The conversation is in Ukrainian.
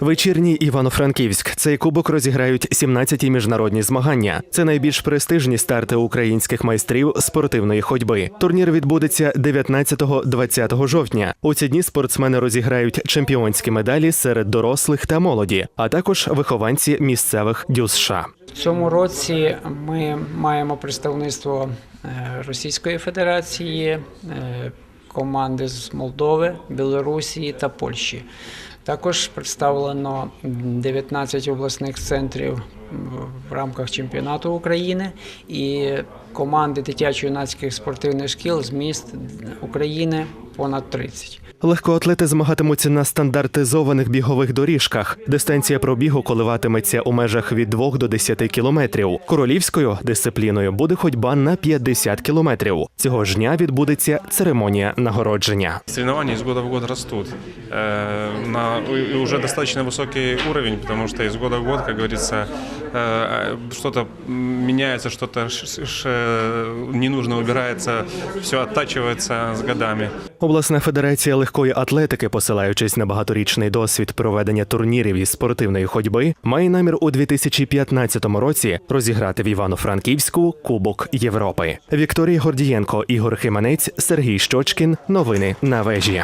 Вечірній Івано-Франківськ. Цей кубок розіграють 17-ті міжнародні змагання. Це найбільш престижні старти українських майстрів спортивної ходьби. Турнір відбудеться 19-20 жовтня. У ці дні спортсмени розіграють чемпіонські медалі серед дорослих та молоді, а також вихованці місцевих ДЮСШ. В цьому році ми маємо представництво е, Російської Федерації, е, команди з Молдови, Білорусі та Польщі. Також представлено 19 обласних центрів в рамках чемпіонату України і команди дитячо-юнацьких спортивних шкіл з міст України понад 30. Легкоатлети змагатимуться на стандартизованих бігових доріжках. Дистанція пробігу коливатиметься у межах від 2 до 10 кілометрів. Королівською дисципліною буде ходьба на 50 кілометрів. Цього ж дня відбудеться церемонія нагородження. Соревнования из года в год растут э, на уже достаточно высокий уровень, потому что из года в год, как говорится, э, что-то меняется, что-то ш- ненужно убирается, все оттачивается с годами. Обласна федерація легкої атлетики, посилаючись на багаторічний досвід проведення турнірів із спортивної ходьби, має намір у 2015 році розіграти в Івано-Франківську Кубок Європи. Вікторія Гордієнко, Ігор Химанець, Сергій Щочкін. Новини на вежі.